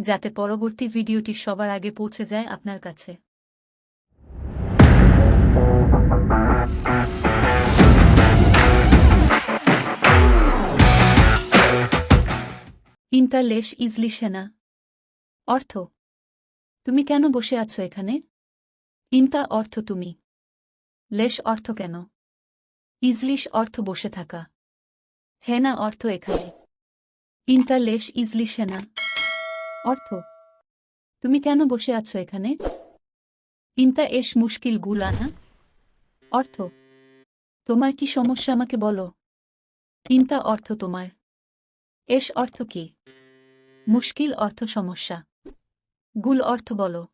যাতে পরবর্তী ভিডিওটি সবার আগে পৌঁছে যায় আপনার কাছে। ইন্টারলেশ ইজলি সেনা। অর্থ, তুমি কেন বসে আছো এখানে? ইন্তা অর্থ তুমি। লেশ অর্থ কেন? ইজলিশ অর্থ বসে থাকা। হেনা অর্থ এখানে। ইন্টারলেশ ইজলি সেনা। অর্থ? তুমি কেন বসে আছো এখানে? ইন্তা এস মুশকিল গুলানা। অর্থ? তোমার কি সমস্যা আমাকে বলো। ইন্তা অর্থ তোমার। এস অর্থ কি? মুশকিল অর্থ সমস্যা। গুল অর্থ বলো।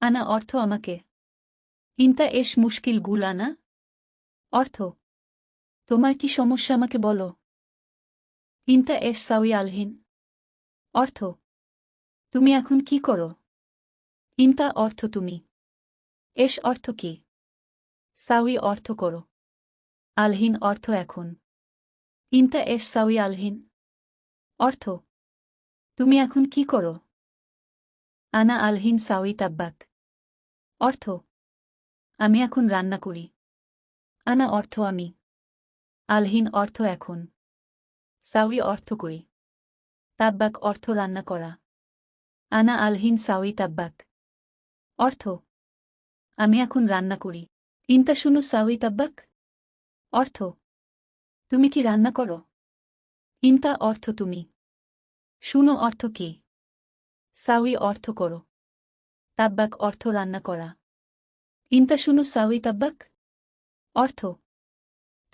আনা অর্থ আমাকে। ইন্তা এস মুশকিল গুল আনা অর্থ? তোমার কি সমস্যা আমাকে বলো। ইন্তা এস সাউই আলহিন অর্থ? তুমি এখন কি করো? ইমতা অর্থ তুমি। এস অর্থ কি? সাউই অর্থ করো। আলহিন অর্থ এখন। ইমতা এস সাউই আলহিন। অর্থ, তুমি এখন কি করো? আনা আলহিন সাউই তাব্বাক। অর্থ, আমি এখন রান্না করি। আনা অর্থ আমি। আলহিন অর্থ এখন। সাউই অর্থ করি। তাব্বাক অর্থ রান্না করা। আনা আলহিন সাউই তাব্বাক অর্থ, আমি এখন রান্না করি। ইন্তা শুনু সাউই তাব্বাক অর্থ, তুমি কি রান্না করো? ইন্তা অর্থ তুমি। শুনো অর্থ কি? সাউই অর্থ করো। তাব্বাক অর্থ রান্না করা। ইন্তা শুনু সাউই তাব্বাক অর্থ,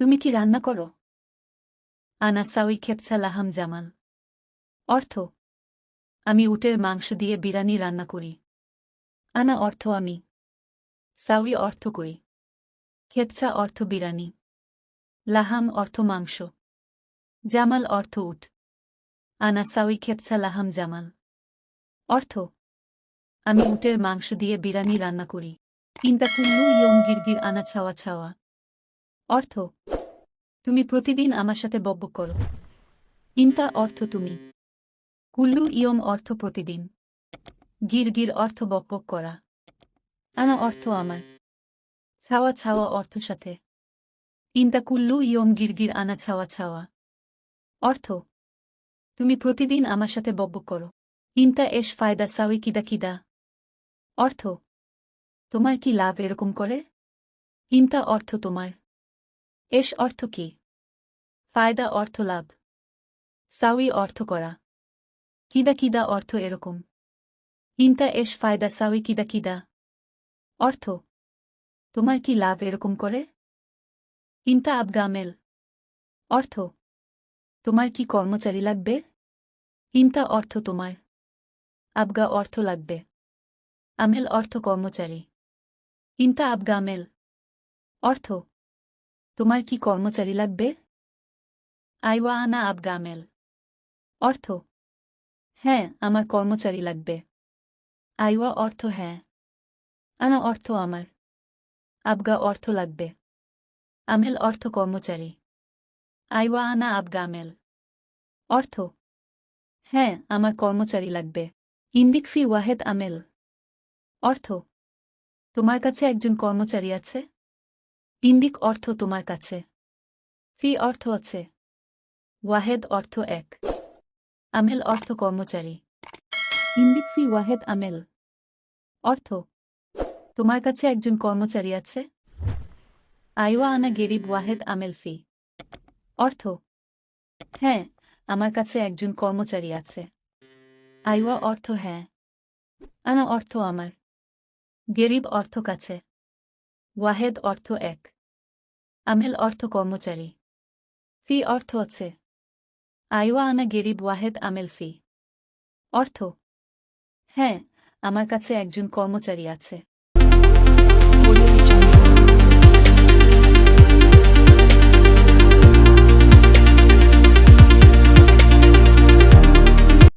তুমি কি রান্না করো? আনা সাউই খেপছা লাহাম জামাল অর্থ আমি উটের মাংস দিয়ে বিরানি রান্না করি। আনা অর্থ আমি। সাউই অর্থ করি খেপছা অর্থ বিরানি লাহাম অর্থ মাংস। জামাল অর্থ উট। আনা সাউই খেপছা লাহাম জামাল। অর্থ? আমি উটের মাংস দিয়ে বিরানি রান্না করি। ইন্তা কুল্লু ইয়ম গিরগির আনা ছাওয়া ছাওয়া। অর্থ? তুমি প্রতিদিন আমার সাথে বকবক করো। ইন্তা অর্থ তুমি। কুল্লু ইয়ম অর্থ প্রতিদিন। গির গির অর্থ বকবক করা। আনা অর্থ আমার। ছাওয়া ছাওয়া অর্থ সাথে। ইন্তা কুল্লু ইয়ম গির গির আনা ছাওয়া ছাওয়া। অর্থ, তুমি প্রতিদিন আমার সাথে বকবক করো। ইন্তা এস ফায়দা সাউই কিদা কিদা। অর্থ, তোমার কি লাভ এরকম করে? ইন্তা অর্থ তোমার। এস অর্থ কি? ফায়দা অর্থ লাভ। সাউই অর্থ করা। কিদা কিদা অর্থ এরকম। ইন্তা এস ফায়দা সাউই কিদা কিদা। অর্থ, তোমার কি লাভ এরকম করে? ইন্তা আবগামেল অর্থ, তোমার কি কর্মচারী লাগবে? ইন্তা অর্থ তোমার। আবগা অর্থ লাগবে। আমেল অর্থ কর্মচারী। ইন্তা আবগামেল অর্থ, তোমার কি কর্মচারী লাগবে? আইওয়া আনা আবগামেল অর্থ হ্যাঁ আমার কর্মচারী লাগবে। আইওয়া অর্থ হ্যাঁ। আনা অর্থ আমার। আবগা অর্থ লাগবে। আমেল অর্থ কর্মচারী। আইওয়া আনা আবগা আমেল। অর্থ? হ্যাঁ আমার কর্মচারী লাগবে। ইন্দিক ফি ওয়াহেদ আমেল। অর্থ? তোমার কাছে একজন কর্মচারী আছে? ইন্দিক অর্থ তোমার কাছে। ফি অর্থ আছে। ওয়াহেদ অর্থ এক। আমেল অর্থ কর্মচারী। ইন্দিক ফি ওয়াহেদ আমেল। অর্থ তোমার কাছে একজন কর্মচারী আছে? আইওয়া আনা গেরিব ওয়াহেদ আমেল ফি। অর্থ হ্যাঁ আমার কাছে একজন কর্মচারী আছে। আইওয়া অর্থ হ্যাঁ। আনা অর্থ আমার। গেরিব অর্থ কাছে। ওয়াহেদ অর্থ এক। আমেল অর্থ কর্মচারী। ফি অর্থ আছে। আইওয়া আনা গেরিব ওয়াহেদ আমেলফি অর্থ হ্যাঁ আমার কাছে একজন কর্মচারী আছে।